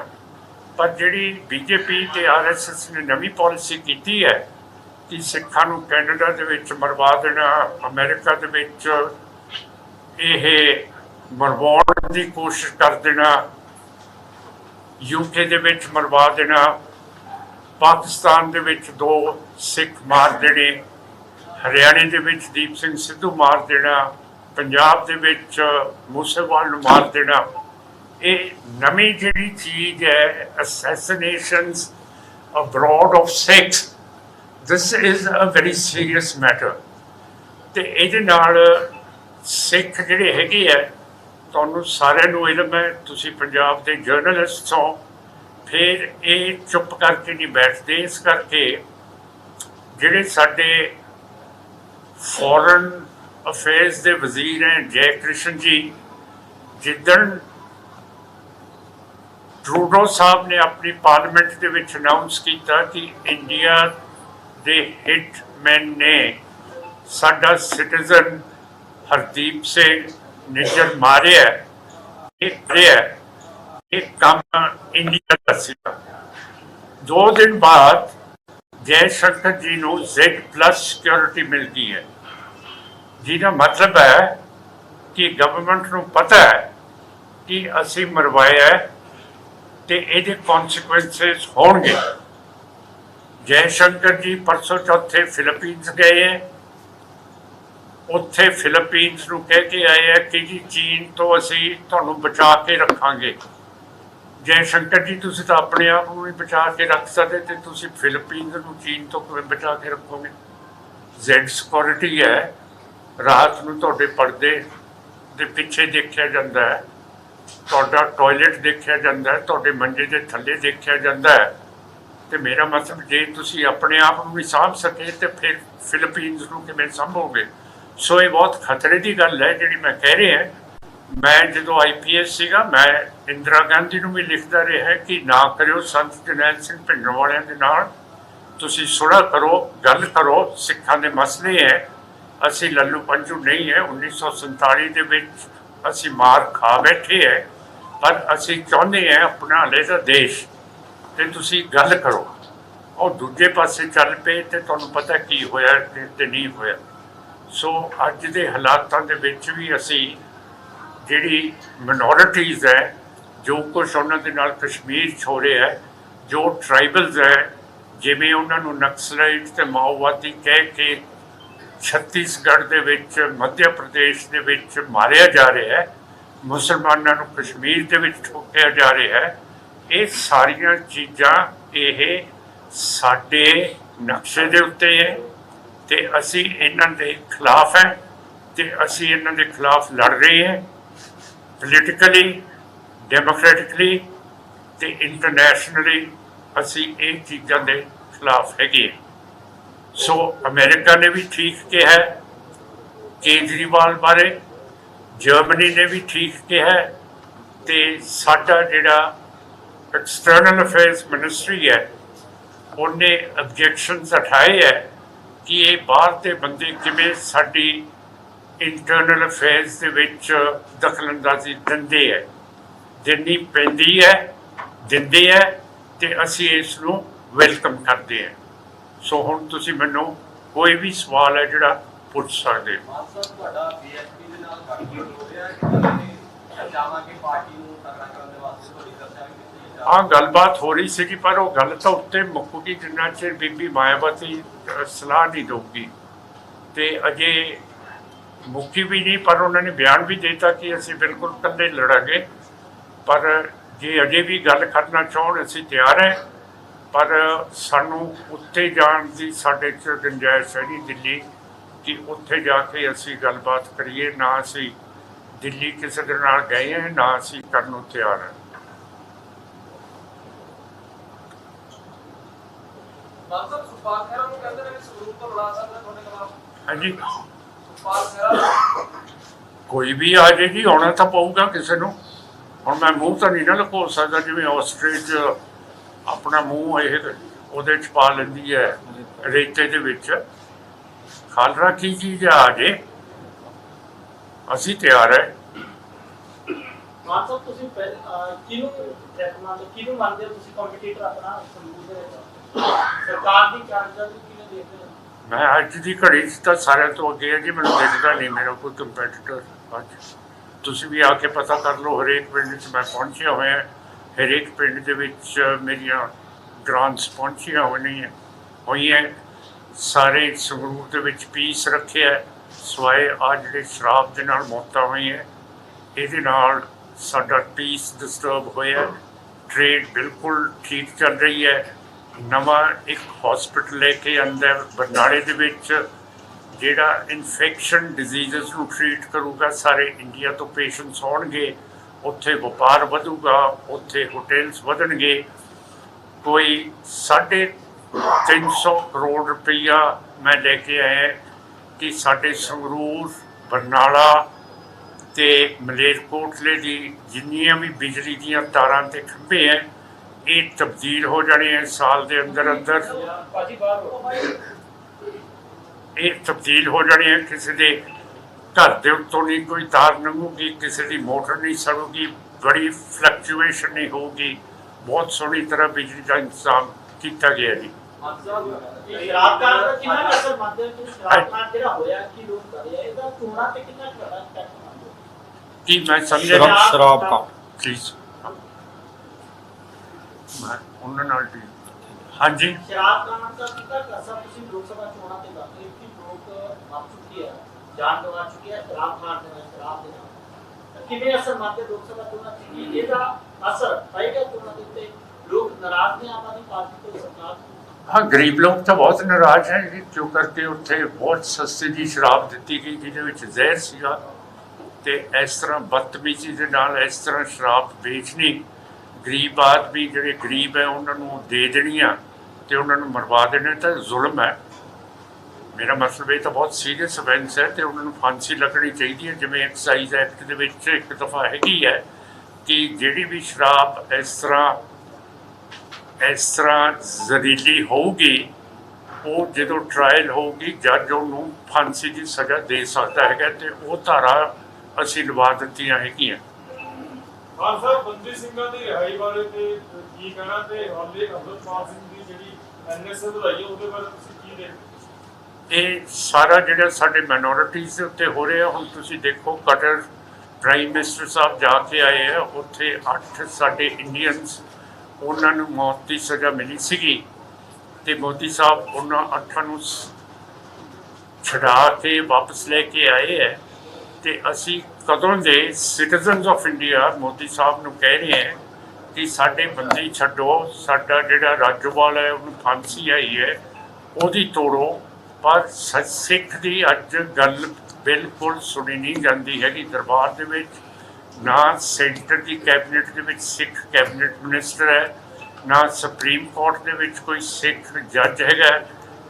ਪਰ ਜਿਹੜੀ ਬੀਜੇਪੀ ਤੇ ਆਰਐਸਐਸ ਨੇ ਨਵੀਂ ਪਾਲਿਸੀ ਕੀਤੀ ਹੈ, ਕਿ ਸਿੱਖਾਂ ਨੂੰ ਕੈਨੇਡਾ ਦੇ ਵਿੱਚ ਮਰਵਾ ਦੇਣਾ, ਅਮਰੀਕਾ ਦੇ ਵਿੱਚ ਇਹ ਮਰਵਾਉਣ ਦੀ ਕੋਸ਼ਿਸ਼ ਕਰ ਦੇਣਾ ਯੂਕੇ ਦੇ ਵਿੱਚ ਮਰਵਾ ਦੇਣਾ, ਪਾਕਿਸਤਾਨ ਦੇ ਵਿੱਚ ਦੋ ਸਿੱਖ ਮਾਰ ਦੇਣੇ, ਹਰਿਆਣੇ ਦੇ ਵਿੱਚ ਦੀਪ ਸਿੰਘ ਸਿੱਧੂ ਮਾਰ ਦੇਣਾ, ਪੰਜਾਬ ਦੇ ਵਿੱਚ ਮੂਸੇਵਾਲ ਨੂੰ ਮਾਰ ਦੇਣਾ। ਇਹ ਨਵੀਂ ਜਿਹੜੀ ਚੀਜ਼ ਹੈ, assassinations abroad of Sikh this is a very serious matter ਤੇ ਇਹਦੇ ਨਾਲ ਸਿੱਖ ਜਿਹੜੇ ਹੈਗੇ ਆ ਤੁਹਾਨੂੰ ਸਾਰਿਆਂ ਨੂੰ ਇਲਮ ਹੈ ਤੁਸੀਂ ਪੰਜਾਬ ਦੇ ਜਰਨਲਿਸਟ ਹੋ, ਫਿਰ ਇਹ ਚੁੱਪ ਕਰਕੇ ਨਹੀਂ ਬੈਠਦੇ। ਇਸ ਕਰਕੇ ਜਿਹੜੇ ਸਾਡੇ ਫੋਰਨ ਅਫੇਅਰਸ ਦੇ ਵਜ਼ੀਰ ਹੈ, ਜੈ ਕ੍ਰਿਸ਼ਨ ਜੀ, ਜਿੱਦਣ ਟਰੂਡੋ ਸਾਹਿਬ ਨੇ ਆਪਣੀ ਪਾਰਲੀਮੈਂਟ ਦੇ ਵਿੱਚ ਅਨਾਉਂਸ ਕੀਤਾ ਕਿ ਇੰਡੀਆ ਦੇ ਹਿਟਮੈਨ ਨੇ ਸਾਡਾ ਸਿਟੀਜ਼ਨ ਹਰਦੀਪ ਸਿੰਘ ਨਿੱਜਰ ਮਾਰਿਆ ਇਹ ਕਰਿਆ ਇਹ ਕੰਮ ਇੰਡੀਆ ਦਾ ਸੀਗਾ ਦੋ ਦਿਨ ਬਾਅਦ ਜੈ ਸ਼ੰਕਰ ਜੀ ਨੂੰ Z+ ਸਿਕਿਉਰਿਟੀ ਮਿਲਦੀ ਹੈ। ਜਿਹਦਾ ਮਤਲਬ ਹੈ ਕਿ ਗਵਰਨਮੈਂਟ ਨੂੰ ਪਤਾ ਹੈ ਕਿ ਅਸੀਂ ਮਰਵਾਇਆ ਹੈ ਤੇ ਇਹਦੇ ਕਨਸੀਕੁਐਂਸਸ ਹੋਣਗੇ। ਜੈ ਸ਼ੰਕਰ ਜੀ ਪਰਸੋਂ ਚੌਥੇ ਫਿਲੀਪੀਨਸ ਗਏ ਹੈ। ਉੱਥੇ ਫਿਲੀਪੀਨਸ ਨੂੰ ਕਹਿ ਕੇ ਆਏ ਹੈ ਕਿ ਜੀ ਚੀਨ ਤੋਂ ਅਸੀਂ ਤੁਹਾਨੂੰ ਬਚਾ ਕੇ ਰੱਖਾਂਗੇ। ਜੈ ਸ਼ੰਕਰ ਜੀ, ਤੁਸੀਂ ਤਾਂ ਆਪਣੇ ਆਪ ਨੂੰ ਨਹੀਂ ਬਚਾ ਕੇ ਰੱਖ ਸਕਦੇ ਤੇ ਤੁਸੀਂ ਫਿਲੀਪੀਨਸ ਨੂੰ ਚੀਨ ਤੋਂ ਕਿਵੇਂ ਬਚਾ ਕੇ ਰੱਖੋਗੇ? ਜ਼ੈਡ ਸਿਕਿਉਰਿਟੀ ਹੈ। ਰਾਤ ਨੂੰ ਤੁਹਾਡੇ ਪਰਦੇ ਦੇ ਪਿੱਛੇ ਦੇਖਿਆ ਜਾਂਦਾ ਹੈ। ਤੁਹਾਡਾ ਟਾਇਲਟ ਦੇਖਿਆ ਜਾਂਦਾ ਹੈ। ਤੁਹਾਡੇ ਮੰਜੇ ਦੇ ਥੱਲੇ ਦੇਖਿਆ ਜਾਂਦਾ ਹੈ। ਤੇ ਮੇਰਾ ਮਤਲਬ ਜੇ ਤੁਸੀਂ ਆਪਣੇ ਆਪ ਨੂੰ ਵੀ ਸਾਂਭ ਸਕੇ ਤੇ ਫਿਰ ਫਿਲੀਪੀਨਸ ਨੂੰ ਕਿਵੇਂ ਸੰਭੋਗੇ? ਸੋ ਇਹ ਬਹੁਤ ਖਤਰੇ ਦੀ ਗੱਲ ਹੈ ਜਿਹੜੀ ਮੈਂ ਕਹਿ ਰਿਹਾ ਮੈਂ ਜਦੋਂ ਆਈਪੀਐਸ ਸੀਗਾ, ਮੈਂ ਇੰਦਰਾ ਗਾਂਧੀ ਨੂੰ ਵੀ ਲਿਖਦਾ ਰਿਹਾ ਕਿ ਨਾ ਕਰਿਓ ਸੰਤ ਜਨੈਲ ਸਿੰਘ ਭਿੰਡਰ ਵਾਲਿਆਂ ਦੇ ਨਾਲ। ਤੁਸੀਂ ਸੁਣਾ ਕਰੋ, ਗੱਲ ਕਰੋ, ਸਿੱਖਾਂ ਦੇ ਮਸਲੇ ਹੈ। ਅਸੀਂ ਲੱਲੂ ਪੰਜੂ ਨਹੀਂ ਹੈ 1947 ਦੇ ਵਿੱਚ ਅਸੀਂ ਮਾਰ ਖਾ ਬੈਠੇ ਹੈ। ਪਰ ਅਸੀਂ ਚਾਹੁੰਦੇ ਹਾਂ ਆਪਣਾ ਅਲੱਗਾ ਦੇਸ਼। ਤੇ ਤੁਸੀਂ ਗੱਲ ਕਰੋ। ਉਹ ਦੂਜੇ ਪਾਸੇ ਚੱਲ ਪਏ ਤੇ ਤੁਹਾਨੂੰ ਪਤਾ ਕੀ ਹੋਇਆ ਤੇ- ਤੇ ਨਹੀਂ ਹੋਇਆ। ਸੋ ਅੱਜ ਦੇ ਹਾਲਾਤਾਂ ਦੇ ਵਿੱਚ ਵੀ ਅਸੀਂ ਜਿਹੜੀ ਮਿਨੋਰਿਟੀਜ਼ ਹੈ, ਜੋ ਕੁਛ ਉਹਨਾਂ ਦੇ ਨਾਲ ਕਸ਼ਮੀਰ 'ਚ ਹੋ ਰਿਹਾ ਹੈ, ਜੋ ਟ੍ਰਾਈਬਲਸ ਹੈ, ਜਿਵੇਂ ਉਹਨਾਂ ਨੂੰ ਨਕਸਲਾਈਟ ਤੇ ਮਾਓਵਾਦੀ ਕਹਿ ਕੇ ਛੱਤੀਸਗੜ੍ਹ ਦੇ ਵਿੱਚ ਮੱਧ ਪ੍ਰਦੇਸ਼ ਦੇ ਵਿੱਚ ਮਾਰਿਆ ਜਾ ਰਿਹਾ ਹੈ, ਮੁਸਲਮਾਨਾਂ ਨੂੰ ਕਸ਼ਮੀਰ ਦੇ ਵਿੱਚ ਠੋਕਿਆ ਜਾ ਰਿਹਾ ਹੈ, ਇਹ ਸਾਰੀਆਂ ਚੀਜ਼ਾਂ, ਇਹ ਸਾਡੇ ਨਕਸ਼ੇ ਦੇ ਉੱਤੇ ਹੈ। ਤੇ ਅਸੀਂ ਇਹਨਾਂ ਦੇ ਖਿਲਾਫ ਹੈ ਤੇ ਅਸੀਂ ਇਹਨਾਂ ਦੇ ਖਿਲਾਫ ਲੜ ਰਹੇ ਹਾਂ ਪੋਲੀਟੀਕਲੀ ਡੈਮੋਕ੍ਰੈਟਿਕਲੀ ਤੇ ਇੰਟਰਨੈਸ਼ਨਲੀ ਅਸੀਂ ਇਹ ਚੀਜ਼ਾਂ ਦੇ ਖਿਲਾਫ ਹੈਗੇ ਹਾਂ। ਸੋ ਅਮਰੀਕਾ ਨੇ ਵੀ ਠੀਕ ਕਿਹਾ ਕੇਜਰੀਵਾਲ ਬਾਰੇ, ਜਰਮਨੀ ਨੇ ਵੀ ਠੀਕ ਕਿਹਾ ਹੈ ਤੇ ਸਾਡਾ ਜਿਹੜਾ ਐਕਸਟਰਨਲ ਅਫੇਅਰਸ ਮਿਨਿਸਟਰੀ ਹੈ, ਉਹਨੇ ਆਬਜੈਕਸ਼ਨਸ ਉਠਾਏ ਹੈ ਕਿ ਇਹ ਬਾਹਰ ਦੇ ਬੰਦੇ ਕਿਵੇਂ ਸਾਡੀ ਇੰਟਰਨਲ ਅਫੇਅਰਸ ਦੇ ਵਿੱਚ ਦਖਲਅੰਦਾਜ਼ੀ ਦਿੰਦੇ ਹੈ। ਜਿੰਨੀ ਪੈਂਦੀ ਹੈ, ਦਿੰਦੇ ਹੈ ਤੇ ਅਸੀਂ ਇਸ ਨੂੰ ਵੈਲਕਮ ਕਰਦੇ ਹਾਂ। ਸੋ ਹੁਣ ਤੁਸੀਂ ਮੈਨੂੰ ਕੋਈ ਵੀ ਸਵਾਲ ਹੈ ਜਿਹੜਾ ਪੁੱਛ ਸਕਦੇ ਹੋ। ਤੁਹਾਡਾ ਬੀਐਸਪੀ ਦੇ ਨਾਲ ਗੱਲਬਾਤ ਹੋ ਰਿਹਾ ਹੈ ਕਿ ਉਹਨਾਂ ਪਾਰਟੀ ਨੂੰ ਤਕੜਾ ਕਰਨ ਦੇ ਵਾਸਤੇ ਤੁਹਾਡੀ ਚਰਚਾ ਵੀ ਗੱਲਬਾਤ ਹੋ ਰਹੀ ਸੀਗੀ, ਪਰ ਉਹ ਗੱਲ ਤਾਂ ਉੱਤੇ ਮੁੱਕੂਗੀ, ਜਿੰਨਾ ਚਿਰ ਬੀਬੀ ਮਾਇਆਵਤੀ ਸਲਾਹ ਨਹੀਂ ਦਊਗੀ। ਤੇ ਅਜੇ ਮੁੱਕੀ ਵੀ ਨਹੀਂ, ਪਰ ਉਹਨਾਂ ਨੇ ਬਿਆਨ ਵੀ ਦਿੱਤਾ ਕਿ ਅਸੀਂ ਬਿਲਕੁਲ ਇਕੱਲੇ ਲੜਾਂਗੇ। ਪਰ ਜੇ ਅਜੇ ਵੀ ਗੱਲ ਕਰਨਾ ਚਾਹਣ, ਅਸੀਂ ਤਿਆਰ ਹੈ। ਪਰ ਸਾਨੂੰ ਉੱਤੇ ਜਾਣ ਦੀ, ਸਾਡੇ ਚ ਗੁੰਜਾਇਸ਼ ਹੈ ਨਹੀਂ ਦਿੱਲੀ, ਕਿ ਉੱਥੇ ਜਾ ਕੇ ਅਸੀਂ ਗੱਲਬਾਤ ਕਰੀਏ। ਨਾ ਅਸੀਂ ਦਿੱਲੀ ਕਿਸੇ ਦੇ ਨਾਲ ਗਏ ਹਾਂ, ਨਾ ਅਸੀਂ ਕਰਨ ਨੂੰ ਤਿਆਰ ਹਾਂ। ਮਤਲਬ ਸੁਪਾਲ ਖਹਿਰਾ ਨੂੰ ਕਹਿੰਦੇ ਨੇ ਕਿ ਸਰੂਪ ਤੋਂ ਲੜਾ ਸਕਦਾ ਤੁਹਾਡੇ ਖਿਲਾਫ। ਹਾਂਜੀ। ਸੁਪਾਲ ਖਹਿਰਾ। ਕੋਈ ਵੀ ਆ ਜੇ ਜੀ ਆਉਣਾ ਤਾਂ ਪਊਗਾ ਕਿਸੇ ਨੂੰ। ਹੁਣ ਮੈਂ ਮੂੰਹ ਤਾਂ ਨਹੀਂ ਨਾ ਲੁਕੋ ਸਕਦਾ ਜਿਵੇਂ ਆਸਟ੍ਰੇਲੀਆ 'ਚ ਆਪਣਾ ਮੂੰਹ ਇਹ ਉਹਦੇ ਚ ਪਾ ਲੈਂਦੀ ਹੈ ਰੇਤੇ ਦੇ ਵਿੱਚ। ਖਾਲਰਾ ਕੀ ਚੀਜ਼ ਆ ਜੇ? ਅਸੀਂ ਤਿਆਰ ਹੈ। ਮਾਨ ਸਾਹਿਬ ਤੁਸੀਂ ਕਿਹਨੂੰ ਮੰਨਦੇ ਹੋ? ਕਿਹਨੂੰ ਮੰਨਦੇ ਹੋ ਤੁਸੀਂ ਕੰਪੀਟੀਟਰ ਆਪਣਾ ਸੰਗਰੂਰ ਦੇ ਵਿੱਚ? ਸਰਕਾਰ ਦੀ ਕਾਰਜਕਾਰੀ ਕਿਵੇਂ ਦੇਖਦੇ ਹੋ? ਮੈਂ ਅੱਜ ਦੀ ਘੜੀ 'ਚ ਤਾਂ ਸਾਰਿਆਂ ਤੋਂ ਅੱਗੇ ਹਾਂ ਜੀ, ਮੈਨੂੰ ਦਿਖਦਾ ਨਹੀਂ ਮੇਰਾ ਕੋਈ ਕੰਪੀਟੀਟਰ ਅੱਜ। ਤੁਸੀਂ ਵੀ ਆ ਕੇ ਪਤਾ ਕਰ ਲਓ, ਹਰੇਕ ਪਿੰਡ 'ਚ ਮੈਂ ਪਹੁੰਚਿਆ ਹੋਇਆ ਹਰੇਕ ਪਿੰਡ ਦੇ ਵਿੱਚ ਮੇਰੀਆਂ ਗ੍ਰਾਂਟਸ ਪਹੁੰਚੀਆਂ ਹੋਈਆਂ ਹੋਈਆਂ ਸਾਰੇ ਸੰਗਰੂਰ ਦੇ ਵਿੱਚ ਪੀਸ ਰੱਖਿਆ ਸਵਾਏ ਆ ਜਿਹੜੇ ਸ਼ਰਾਬ ਦੇ ਨਾਲ ਮੌਤਾਂ ਹੋਈਆਂ ਇਹਦੇ ਨਾਲ ਸਾਡਾ ਪੀਸ ਡਿਸਟਰਬ ਹੋਇਆ ਟ੍ਰੇਡ ਬਿਲਕੁਲ ਠੀਕ ਚੱਲ ਰਹੀ ਹੈ। ਨਵਾਂ ਇੱਕ ਹਸਪੀਟਲ ਲੈ ਕੇ ਅੰਦਰ ਬਰਨਾਲੇ ਦੇ ਵਿੱਚ ਜਿਹੜਾ ਇਨਫੈਕਸ਼ਨ ਡਿਜ਼ੀਜ਼ਸ ਨੂੰ ਟ੍ਰੀਟ ਕਰੂਗਾ, ਸਾਰੇ ਇੰਡੀਆ ਤੋਂ ਪੇਸ਼ੈਂਟਸ ਆਉਣਗੇ, ਉੱਥੇ ਵਪਾਰ ਵਧੂਗਾ, ਉੱਥੇ ਹੋਟਲਸ ਵਧਣਗੇ। ਕੋਈ ਸਾਢੇ 300 ਕਰੋੜ ਰੁਪਈਆ ਮੈਂ ਲੈ ਕੇ ਆਇਆ ਕਿ ਸਾਡੇ ਸੰਗਰੂਰ, ਬਰਨਾਲਾ ਤੇ ਮਲੇਰਕੋਟਲੇ ਦੀ ਜਿੰਨੀਆਂ ਵੀ ਬਿਜਲੀ ਦੀਆਂ ਤਾਰਾਂ ਤੇ ਖੰਭੇ ਹੈ ਇਹ ਤਬਦੀਲ ਹੋ ਜਾਣੇ ਹੈ ਸਾਲ ਦੇ ਅੰਦਰ ਅੰਦਰ। ਇਹ ਤਬਦੀਲ ਹੋ ਜਾਣੇ ਹੈ ਕਿਸੇ ਦੇ ਘਰ ਦੇ ਉੱਤੋਂ ਨਹੀਂ ਕੋਈ ਤਾਰ ਲੰਘੂਗੀ ਕਿਸੇ ਦੀ ਮੋਟਰ ਨਹੀਂ ਸੜੂਗੀ ਬੜੀ ਫਲਕਚੁਏਸ਼ਨ ਨਹੀਂ ਹੋਊਗੀ। ਬਹੁਤ ਸੋਹਣੀ ਤਰ੍ਹਾਂ ਬਿਜਲੀ ਦਾ ਇੰਤਜ਼ਾਮ ਕੀਤਾ ਗਿਆ ਜੀ। ਕੁ ਕੀ ਕੁ ਕੀ ਮੈਂ ਸਮਝਿਆ? ਸ਼ਰਾਬ- ਕਾਂਡ। ਪਲੀਜ਼ ਮੈਂ ਉਹਨਾਂ ਨਾਲ ਹਾਂਜੀ। ਸ਼ਰਾਬ ਕਾਂਡ ਦਾ ਕਿੰਨਾ ਕੁ ਅਸਰ ਤੁਸੀਂ ਲੋਕ ਸਭਾ ਚੋਣਾਂ ਤੇ ਕਰਦੇ ਹੋ ਕਿ ਲੋਕ ਮਰ ਚੁੱਕੇ ਆ ਜਾਨ ਗਵਾ ਚੁੱਕੇ ਆ ਸ਼ਰਾਬ ਖਾਣ ਦੇ ਨਾਲ ਸ਼ਰਾਬ ਦੇ ਨਾਲ। ਤਾਂ ਕਿਵੇਂ ਅਸਰ ਮੰਨਦੇ ਲੋਕ ਸਭਾ ਚੋਣਾਂ ਤੇ? ਕੀ ਇਹਦਾ ਅਸਰ ਪਏਗਾ ਚੋਣਾਂ ਦੇ ਉੱਤੇ? ਲੋਕ ਨਾਰਾਜ਼ ਨੇ ਆਮ ਆਦਮੀ ਪਾਰਟੀ ਤੋਂ ਸਰਕਾਰ ਤੋਂ? ਹਾਂ ਗਰੀਬ ਲੋਕ ਤਾਂ ਬਹੁਤ ਨਾਰਾਜ਼ ਹੈ ਜੀ ਕਿਉਂ ਕਰਕੇ ਉੱਥੇ ਬਹੁਤ ਸਸਤੀ ਦੀ ਸ਼ਰਾਬ ਦਿੱਤੀ ਗਈ ਜਿਹਦੇ ਵਿੱਚ ਜ਼ਹਿਰ ਸੀਗਾ। ਤੇ ਇਸ ਤਰ੍ਹਾਂ ਬਦਤਮੀਜ਼ੀ ਦੇ ਨਾਲ ਇਸ ਤਰ੍ਹਾਂ ਸ਼ਰਾਬ ਵੇਚਣੀ ਗਰੀਬ ਆਦਮੀ ਜਿਹੜੇ ਗਰੀਬ ਹੈ, ਉਹਨਾਂ ਨੂੰ ਦੇ ਦੇਣੀਆਂ ਤੇ ਉਹਨਾਂ ਨੂੰ ਮਰਵਾ ਦੇਣਾ ਤਾਂ ਜ਼ੁਲਮ ਹੈ। ਮੇਰਾ ਮਤਲਬ ਇਹ ਤਾਂ ਬਹੁਤ ਸੀਰੀਅਸ ਅਫੈਂਸ ਹੈ ਤੇ ਉਹਨਾਂ ਨੂੰ ਫਾਂਸੀ ਲੱਗਣੀ ਚਾਹੀਦੀ ਹੈ। ਜਿਵੇਂ ਐਕਸਾਈਜ਼ ਐਕਟ ਦੇ ਵਿੱਚ ਇੱਕ ਦਫਾ ਹੈਗੀ ਹੈ ਕਿ ਜਿਹੜੀ ਵੀ ਸ਼ਰਾਬ ਇਸ ਤਰ੍ਹਾਂ ਇਸ ਤਰ੍ਹਾਂ ਜ਼ਹਿਰੀਲੀ ਹੋਊਗੀ, ਉਹ ਜਦੋਂ ਟ੍ਰਾਇਲ ਹੋਊਗੀ, ਜੱਜ ਉਹਨੂੰ ਫਾਂਸੀ ਦੀ ਸਜ਼ਾ ਦੇ ਸਕਦਾ ਹੈਗਾ ਤੇ ਉਹ ਧਾਰਾ ਅਸੀਂ ਲਵਾ ਦਿੱਤੀਆਂ ਹੈਗੀਆਂ। ਖਾਨ ਸਾਹਿਬ ਬੰਦੀ ਸਿੰਘਾਂ ਦੀ ਰਿਹਾਈ ਬਾਰੇ ਤੇ ਕੀ ਕਹਿਣਾ ਤੇ ਹਾਲੇ ਅਮਰਪਾਲ ਸਿੰਘ ਦੀ ਜਿਹੜੀ ਐਨਐਸਏ ਵਧਾਈ ਉਹਦੇ ਬਾਰੇ ਤੁਸੀਂ ਕੀ ਦੇਖਦੇ ਇਹ ਸਾਰਾ ਜਿਹੜਾ ਸਾਡੇ ਮਾਈਨੋਰਿਟੀਜ਼ ਦੇ ਉੱਤੇ ਹੋ ਰਿਹਾ, ਹੁਣ ਤੁਸੀਂ ਦੇਖੋ ਕਟਰ ਪ੍ਰਾਈਮ ਮਿਨਿਸਟਰ ਸਾਹਿਬ ਜਾ ਕੇ ਆਏ ਆ, ਉੱਥੇ ਅੱਠ ਸਾਡੇ ਇੰਡੀਅਨਸ ਉਹਨਾਂ ਨੂੰ ਮੌਤ ਦੀ ਸਜ਼ਾ ਮਿਲੀ ਸੀਗੀ ਤੇ ਮੋਦੀ ਸਾਹਿਬ ਉਹਨਾਂ ਅੱਠਾਂ ਨੂੰ ਛਡਾ ਕੇ ਵਾਪਸ ਲੈ ਕੇ ਆਏ ਹੈ ਤੇ ਅਸੀਂ ਕਦੋਂ ਦੇ citizens of India Modi sahib ਨੂੰ ਕਹਿ ਰਹੇ ਹੈ ਕਿ ਸਾਡੇ ਬੰਦੀ ਛੱਡੋ, ਸਾਡਾ ਜਿਹੜਾ ਰਾਜੋਵਾਲ ਹੈ, ਉਹਨੂੰ ਫਾਂਸੀ ਆਈ ਹੈ, ਉਹਦੀ ਤੋੜੋ। ਪਰ ਸ- ਸਿੱਖ ਦੀ ਅੱਜ ਗੱਲ ਬਿਲਕੁਲ ਸੁਣੀ ਨਹੀਂ ਜਾਂਦੀ ਹੈਗੀ ਦਰਬਾਰ ਦੇ ਵਿੱਚ। ਨਾ ਸੈਂਟਰ ਦੀ ਕੈਬਨਿਟ ਦੇ ਵਿੱਚ ਸਿੱਖ ਕੈਬਨਿਟ ਮਿਨਿਸਟਰ ਹੈ, ਨਾ ਸੁਪਰੀਮ ਕੋਰਟ ਦੇ ਵਿੱਚ ਕੋਈ ਸਿੱਖ ਜੱਜ ਹੈਗਾ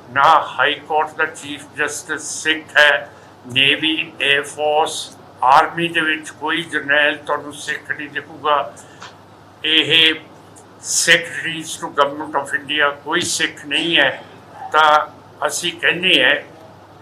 ਨਾ ਹਾਈ ਕੋਰਟ ਦਾ ਚੀਫ ਜਸਟਿਸ ਸਿੱਖ ਹੈ, ਨੇਵੀ 에ਅਰ ਫੋਰਸ ਆਰਮੀ ਦੇ ਵਿੱਚ ਕੋਈ ਜਰਨੈਲ ਤੁਹਾਨੂੰ ਸਿੱਖ ਨਹੀਂ ਦਿਖੂਗਾ। ਇਹ secretaries to government of India ਕੋਈ ਸਿੱਖ ਨਹੀਂ ਹੈ, ਤਾਂ ਅਸੀਂ ਕਹਿੰਦੇ ਹਾਂ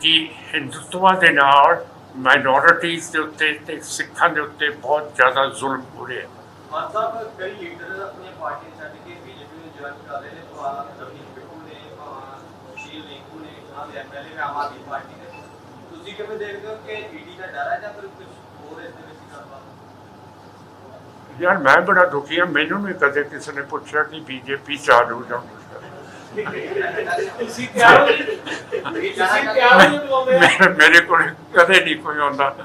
ਕਿ ਹਿੰਦੂਤਵਾ ਦੇ ਨਾਲ ਮਾਈਨੋਰਿਟੀਜ਼ ਦੇ ਉੱਤੇ ਤੇ ਸਿੱਖਾਂ ਦੇ ਉੱਤੇ ਬਹੁਤ ਜ਼ਿਆਦਾ ਜ਼ੁਲਮ ਹੋ ਰਿਹਾ ਹੈ। ਮਾਨ ਕਈ ਲੀਡਰ ਆਪਣੀ ਪਾਰਟੀ ਛੱਡ ਕੇ ਬੀਜੇਪੀ ਨੂੰ ਜੁਆਇਨ ਕਰ ਰਹੇ ਨੇ ਤੁਹਾਡਾ ਰਵੀ ਬਿੱਟੂ ਨੇ ਭਾਵੇਂ ਸ਼ੀਲ ਰਿੰਕੂ ਨੇ, ਉਹਨਾਂ ਐਮਐਲਏ ਆਮ ਆਦਮੀ ਪਾਰਟੀ ਦੇ। ਤੁਸੀਂ ਕਿਵੇਂ ਦੇਖਦੇ ਹੋ ਕਿ ਈਡੀ ਦਾ ਡਰ ਹੈ ਜਾਂ ਫਿਰ ਯਾਰ ਮੈਂ ਬੜਾ ਦੁਖੀ ਹਾਂ ਮੈਨੂੰ ਨਹੀਂ ਕਦੇ ਕਿਸੇ ਨੇ ਪੁੱਛਿਆ ਕਿ ਬੀਜੇਪੀ ਚਾਲੂ ਜਾਂ ਤੁਸੀਂ ਤਿਆਰ ਤੁਸੀਂ ਮੇਰੇ ਕੋਲ ਕਦੇ ਨਹੀਂ ਕੋਈ ਆਉਂਦਾ।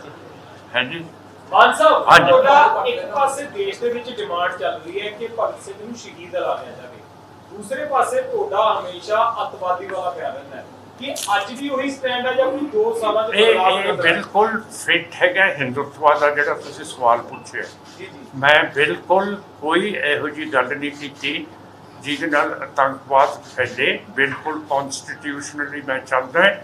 ਹਾਂਜੀ। ਮਾਨ ਸਾਹਿਬ। ਤੁਹਾਡਾ ਇੱਕ ਪਾਸੇ ਦੇਸ਼ ਦੇ ਵਿੱਚ ਡਿਮਾਂਡ ਚੱਲ ਰਹੀ ਹੈ ਕਿ ਭਗਤ ਸਿੰਘ ਨੂੰ ਸ਼ਹੀਦ ਐਲਾਨਿਆ ਜਾਵੇ। ਦੂਸਰੇ ਪਾਸੇ ਤੁਹਾਡਾ ਹਮੇਸ਼ਾ ਅੱਤਵਾਦੀ ਵਾਲਾ ਪਿਆ ਰਹਿੰਦਾ ਹੈ। ਕਿ ਅੱਜ ਵੀ ਉਹੀ ਸਟੈਂਡ ਹੈ ਜਾਂ ਕੋਈ 2 ਸਾਲਾਂ ਚ ਇਹ ਬਦਲਾਅ ਇਹ? ਬਿਲਕੁਲ ਫਿੱਟ ਹੈਗਾ ਹਿੰਦੁਤਵਾ ਦਾ ਜਿਹੜਾ ਤੁਸੀਂ ਸਵਾਲ ਪੁੱਛਿਆ। ਮੈਂ ਬਿਲਕੁਲ ਕੋਈ ਇਹੋ ਜੀ ਗੱਲ ਨਹੀਂ ਕੀਤੀ ਜਿਹਦੇ ਨਾਲ ਆਤੰਕਵਾਦ ਫੈਲੇ। ਬਿਲਕੁਲ ਕਨਸਟੀਟਿਊਸ਼ਨਲੀ ਮੈਂ ਚੱਲਦਾ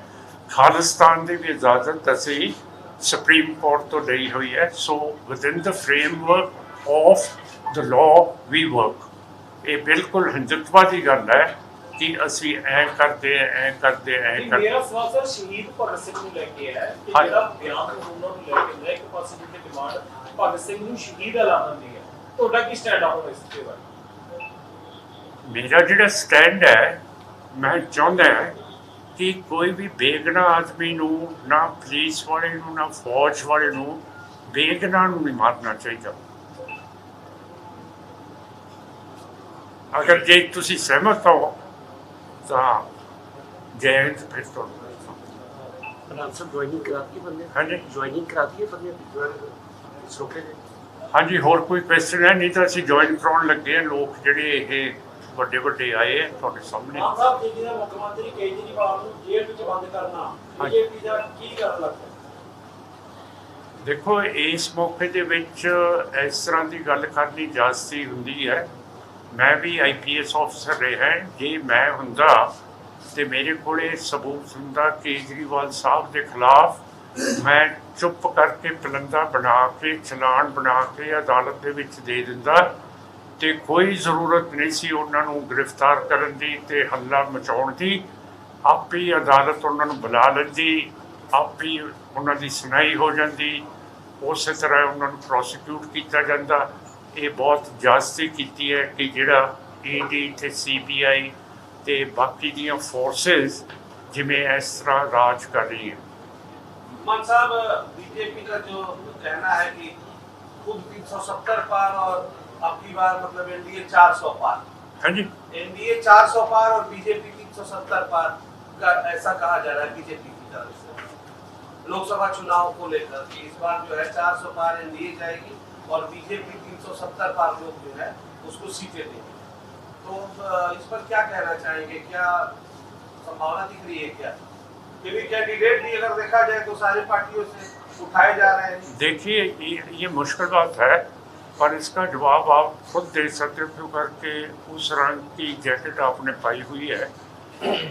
ਖਾਲਿਸਤਾਨ ਦੀ ਵੀ ਇਜਾਜ਼ਤ ਅਸੀਂ ਸੁਪਰੀਮ ਕੋਰਟ ਤੋਂ ਲਈ ਹੋਈ ਹੈ। So within the framework of the law we work ਇਹ ਬਿਲਕੁਲ ਹਿੰਦੁਤਵਾ ਦੀ ਗੱਲ ਹੈ। ਕਿ ਅਸੀਂ ਐ ਕਰਦੇ ਐ ਕਰਦੇ ਐ ਕਰਦੇ ਮੇਰਾ ਸਵਾਲ ਸਰ ਸ਼ਹੀਦ ਭਗਤ ਸਿੰਘ ਨੂੰ ਲੈ ਕੇ ਹੈ ਕਿ। ਜਿਹੜਾ ਬਿਆਨ ਉਹਨਾਂ ਨੂੰ ਲੈ ਕੇ ਹੁੰਦਾ ਇੱਕ ਪਾਸੇ ਦੀ ਡਿਮਾਂਡ ਭਗਤ ਸਿੰਘ ਨੂੰ ਸ਼ਹੀਦ ਐਲਾਨਣ ਦੀ ਹੈ। ਤੁਹਾਡਾ ਕੀ ਸਟੈਂਡ ਆ ਹੁਣ ਇਸ ਦੇ ਬਾਰੇ? ਮੇਰਾ ਜਿਹੜਾ ਸਟੈਂਡ ਹੈ ਮੈਂ ਚਾਹੁੰਦਾ ਹਾਂ ਕਿ ਕੋਈ ਵੀ ਬੇਗਨਾ ਆਦਮੀ ਨੂੰ ਨਾ ਪੁਲਿਸ ਵਾਲੇ ਨੂੰ ਨਾ ਫੌਜ ਵਾਲੇ ਨੂੰ ਬੇਗਨਾ ਨੂੰ ਨਹੀਂ ਮਾਰਨਾ ਚਾਹੀਦਾ। ਅਗਰ ਜੇ ਤੁਸੀਂ ਸਹਿਮਤ ਹੋ ਤਾਂ ਜੈ ਹਿੰਦ ਤੋਂ ਫਰਾਂਸ ਜੁਆਇਨਿੰਗ ਕਰਾਤੀ ਬੰਦੇ ਹਾਂਜੀ। ਜੁਆਇਨਿੰਗ ਕਰਾਤੀ ਹੈ ਬੰਦੇ ਸੋਕੇ ਦੇ ਹਾਂਜੀ ਹੋਰ ਕੋਈ ਕੁਐਸਚਨ ਹੈ? ਨਹੀਂ ਤਾਂ ਅਸੀਂ ਜੁਆਇਨ ਕਰਾਉਣ ਲੱਗੇ ਹਾਂ। ਲੋਕ ਜਿਹੜੇ ਇਹ ਵੱਡੇ ਵੱਡੇ ਆਏ ਆ ਤੁਹਾਡੇ ਸਾਹਮਣੇ। ਆਪ ਸਾਹਿਬ ਜੀ ਜਿਹਦਾ ਮੁੱਖ ਮੰਤਰੀ ਕੇਜਰੀਵਾਲ ਨੂੰ ਜੇਲ੍ਹ ਵਿੱਚ ਬੰਦ ਕਰਨਾ। ਬੀਜੇਪੀ ਦਾ ਕੀ ਕਰਨ ਲੱਗਦਾ ਦੇਖੋ ਇਸ ਮੌਕੇ ਦੇ ਵਿੱਚ ਇਸ ਤਰ੍ਹਾਂ ਦੀ ਗੱਲ ਕਰਨੀ ਜਾਸਤੀ ਹੁੰਦੀ ਹੈ। ਮੈਂ ਵੀ ਆਈਪੀਐਸ ਅਫਸਰ ਰਿਹਾ ਜੇ ਮੈਂ ਹੁੰਦਾ ਤੇ ਮੇਰੇ ਕੋਲੇ ਸਬੂਤ ਹੁੰਦਾ ਕੇਜਰੀਵਾਲ ਸਾਹਿਬ ਦੇ ਖਿਲਾਫ ਮੈਂ ਚੁੱਪ ਕਰਕੇ ਪਲੰਦਾ ਬਣਾ ਕੇ, ਚਲਾਨ ਬਣਾ ਕੇ ਅਦਾਲਤ ਦੇ ਵਿੱਚ ਦੇ ਦਿੰਦਾ। ਤੇ ਕੋਈ ਜ਼ਰੂਰਤ ਨਹੀਂ ਸੀ ਉਹਨਾਂ ਨੂੰ ਗ੍ਰਿਫਤਾਰ ਕਰਨ ਦੀ ਤੇ ਹੱਲਾ ਮਚਾਉਣ ਦੀ। ਆਪੇ ਅਦਾਲਤ ਉਹਨਾਂ ਨੂੰ ਬੁਲਾ ਲੈਂਦੀ, ਆਪੇ ਹੀ ਉਹਨਾਂ ਦੀ ਸੁਣਾਈ ਹੋ ਜਾਂਦੀ। ਉਸੇ ਤਰ੍ਹਾਂ ਉਹਨਾਂ ਨੂੰ ਪ੍ਰੋਸੀਕਿਊਟ ਕੀਤਾ ਜਾਂਦਾ। ਇਹ ਬਹੁਤ ਜਾਸਤੀ ਕੀਤੀ ਹੈ ਕਿ ਜਿਹੜਾ ਈਡੀ ਤੇ ਸੀਬੀਆਈ ਤੇ ਬਾਕੀ ਦੀਆਂ ਫੋਰਸਸ ਜਿਵੇਂ ਇਸ ਤਰ੍ਹਾਂ ਰਾਜ ਕਰ ਰਹੀਆਂ मान साहब बीजेपी का जो कहना है कि खुद 370 पार और अब की बार मतलब एनडीए 400 पार ਹਾਂਜੀ एनडीए 400 पार और बीजेपी 370 पार का ऐसा कहा जा रहा है बीजेपी की तरफ से लोकसभा चुनाव को लेकर कि इस बार जो है 400 पार एनडीए जाएगी और बीजेपी 370 पार लोग जो है, उसको सीटें देंगे तो इस पर क्या कहना चाहेंगे? क्या संभावना दिख रही है क्या? क्योंकि कैंडिडेट भी अगर देखा जाए तो सारी पार्टियों से उठाए जा रहे हैं। देखिए, ये ये मुश्किल बात है, पर इसका जवाब आप खुद दे सकते हो करके उस रंग की जैकेट आपने पाई हुई है।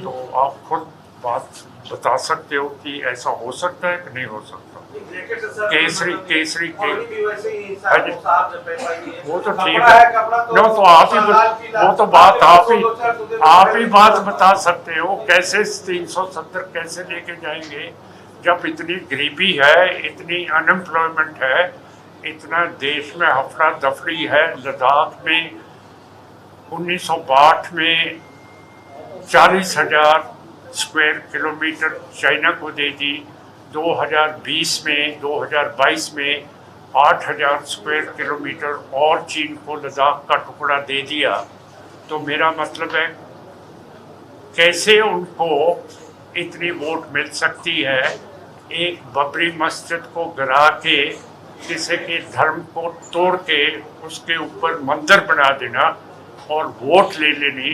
तो आप खुद बात बता सकते हो कि ऐसा हो सकता है कि नहीं हो सकता जैकेट से सर केसरी- मतलब केसरी के- पगड़ी भी वैसे ही हाँ जी। साहब साहब ने पहनाई है वो तो कपड़ा ठीक है कपड़ा नो तो आप ही लाल पीला। वो तो बात आप ही दो चार तो देखो आप ही पहले बात तो- बता सकते हो कैसे तीन सौ सत्तर कैसे लेके जाएंगे जब इतनी गरीबी है इतनी अनएम्प्लॉयमेंट है इतना देश में हफड़ा दफड़ी है लद्दाख में उन्नीस सौ बाठ में चालीस हजार स्क्वायर किलोमीटर चाइना को दे दी। 2020 में 2022 में 8000 स्क्वायर किलोमीटर और चीन को लद्दाख का टुकड़ा दे दिया। तो मेरा मतलब है, कैसे उनको इतनी वोट मिल सकती है? एक बबरी मस्जिद को गिरा के, किसी के धर्म को तोड़ के उसके ऊपर मंदिर बना देना और वोट ले लेनी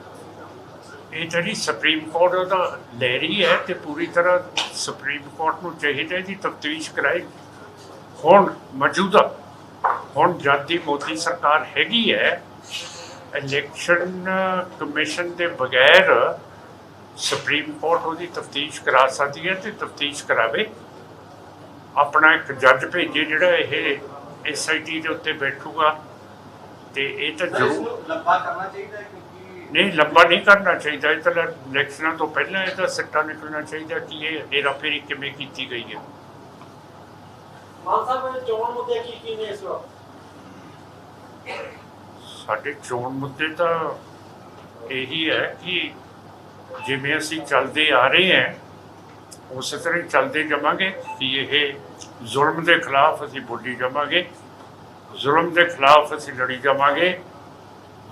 ਇਹ ਜਿਹੜੀ ਸੁਪਰੀਮ ਕੋਰਟ ਉਹਦਾ ਲੈ ਰਹੀ ਹੈ ਤੇ ਪੂਰੀ ਤਰ੍ਹਾਂ ਸੁਪਰੀਮ ਕੋਰਟ ਨੂੰ ਚਾਹੀਦਾ ਹੈ ਤਫਤੀਸ਼ ਕਰਾਈ। ਹੁਣ ਮੌਜੂਦਾ, ਹੁਣ ਜਦ ਦੀ ਮੋਦੀ ਸਰਕਾਰ ਹੈਗੀ ਹੈ ਇਲੈਕਸ਼ਨ ਕਮਿਸ਼ਨ ਦੇ ਬਗੈਰ ਸੁਪਰੀਮ ਕੋਰਟ ਉਹਦੀ ਤਫਤੀਸ਼ ਕਰਾ ਸਕਦੀ ਹੈ ਤੇ ਤਫਤੀਸ਼ ਕਰਾਵੇ। ਆਪਣਾ ਇੱਕ ਜੱਜ ਭੇਜੇ ਜਿਹੜਾ ਇਹ ਐਸਆਈਟੀ ਦੇ ਉੱਤੇ ਬੈਠੂਗਾ ਤੇ ਇਹ ਤਾਂ ਜ਼ਰੂਰ ਇਸਨੂੰ ਕਰਨਾ ਚਾਹੀਦਾ ਹੈ ਨਹੀਂ ਲੰਬਾ ਨਹੀਂ ਕਰਨਾ ਚਾਹੀਦਾ। ਇਹ ਤਾਂ ਇਲੈਕਸ਼ਨਾਂ ਤੋਂ ਪਹਿਲਾਂ ਇਹਦਾ ਸਿੱਟਾ ਨਿਕਲਣਾ ਚਾਹੀਦਾ ਕਿ ਇਹ ਹੇਰਾਫੇਰੀ ਕਿਵੇਂ ਕੀਤੀ ਗਈ ਹੈ। ਮਾਨ ਸਾਹਿਬ ਇਹ ਚੋਣ ਮੁੱਦੇ ਕੀ ਕੀ ਨੇ ਇਸ ਵਕਤ? ਸਾਡੇ ਚੋਣ ਮੁੱਦੇ ਤਾਂ ਇਹੀ ਹੈ ਕਿ ਜਿਵੇਂ ਅਸੀਂ ਚੱਲਦੇ ਆ ਰਹੇ ਹਾਂ ਉਸੇ ਤਰ੍ਹਾਂ ਚੱਲਦੇ ਜਾਵਾਂਗੇ ਕਿ ਇਹ ਜ਼ੁਲਮ ਦੇ ਖਿਲਾਫ ਅਸੀਂ ਬੋਲੀ ਜਾਵਾਂਗੇ ਜ਼ੁਲਮ ਦੇ ਖਿਲਾਫ ਅਸੀਂ ਲੜੀ ਜਾਵਾਂਗੇ।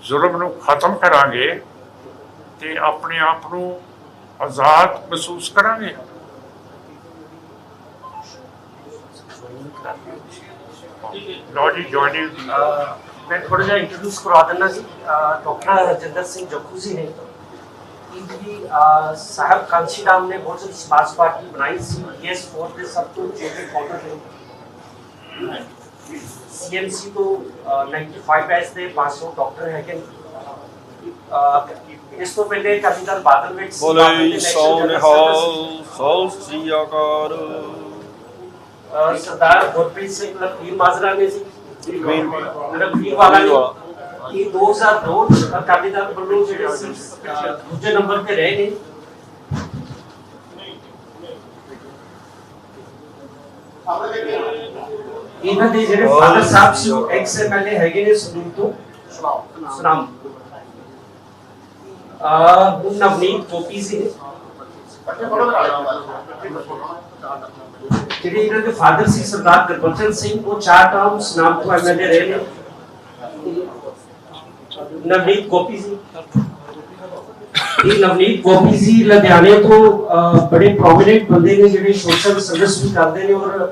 ਜ਼ੁਲਮ ਨੂੰ ਖਤਮ ਕਰਾਂਗੇ ਤੇ ਆਪਣੇ ਆਪ ਨੂੰ ਆਜ਼ਾਦ ਮਹਿਸੂਸ ਕਰਾਂਗੇ। ਲੋ ਜੀ ਜੁਆਇਨਿੰਗ ਮੈਂ ਥੋੜਾ ਜਿਹਾ ਇੰਟਰੋਡਿਊਸ ਕਰਵਾ ਦਿੰਦਾ ਜੀ ਡਾਕਟਰ ਰਜਿੰਦਰ ਸਿੰਘ ਜੱਖੂ ਜੀ ਨੇ ਇਹਦੀ ਸਾਹਿਬ ਕਾਂਸ਼ੀ ਨੇ ਬਹੁਤ ਸਮਾਜ ਪਾਰਟੀ ਬਣਾਈ ਸੀ। ਯੈਸ ਫੋਰ ਦੇ ਸਭ ਤੋਂ ਛੋਟੇ ਫਾਊਂਡਰ ਨੇ। ਸੀਐਮਸੀ ਤੋਂ ਅਹ 95 ਬੈਚ ਦੇ ਪਾਸੋਂ ਡਾਕਟਰ ਹੈਗੇ ਇਸ ਤੋਂ ਪਹਿਲੇ ਦਲ ਬਾਦਲ ਵਿੱਚ ਸੀ, ਬੋਲੇ ਸੋ ਨਿਹਾਲ ਸਤਿ ਸ੍ਰੀ ਅਹ ਸਰਦਾਰ ਗੁਰਪ੍ਰੀਤ ਸਿੰਘ ਲਖਵੀਰ ਮਾਜਰਾ ਨੇ ਜੀ। ਲਖਵੀਰ। ਵਾਲਾ ਨੇ ਇਹ 2002 ਅਕਾਲੀ ਦਲ ਵੱਲੋਂ ਜਿਹੜੇ ਸੀ ਦੂਜੇ ਨੰਬਰ ਤੇ ਰਹੇ ਨੇ। ਇਹਨਾਂ ਦੇ ਜਿਹੜੇ ਫਾਦਰ ਸਾਹਿਬ ਸੀ ਉਹ ਐਕਸ ਐਮਐਲਏ ਹੈਗੇ ਨੇ ਸੰਦੂਕ ਤੋਂ। ਸੁਨਾਮ। ਅਹ ਨਵਨੀਤ ਗੋਪੀ ਸੀ ਜਿਹੜੇ ਇਹਨਾਂ ਦੇ ਫਾਦਰ ਸੀ ਸਰਦਾਰ ਗੁਰਬਚਨ ਸਿੰਘ ਉਹ ਚਾਰ ਟਰਮ ਸੁਨਾਮ ਤੋਂ ਐਮਐਲਏ ਰਹੇ ਨੇ। ਨਵਨੀਤ ਗੋਪੀ ਜੀ। ਇਹ ਨਵਨੀਤ ਗੋਪੀ ਜੀ ਲੁਧਿਆਣੇ ਤੋਂ ਬੜੇ ਪ੍ਰੋਮਿਨੈਂਟ ਬੰਦੇ ਨੇ ਜਿਹੜੇ ਸੋਸ਼ਲ ਸਰਵਿਸ ਵੀ ਕਰਦੇ ਨੇ ਔਰ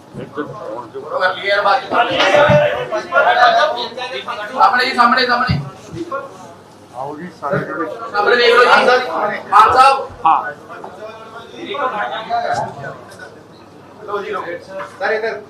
ਸਾਹਮਣੇ ਜੀ ਸਾਹਮਣੇ ਸਾਹਮਣੇ। ਆਓ ਜੀ ਸਾਰੇ ਜਿਹੜੇ ਸਾਹਮਣੇ ਦੇਖ ਲਓ ਜੀ। ਮਾਨ ਸਾਹਿਬ। ਹਾਂ। ਲੋ ਜੀ ਲੋ ਸਰ ਇਧਰ।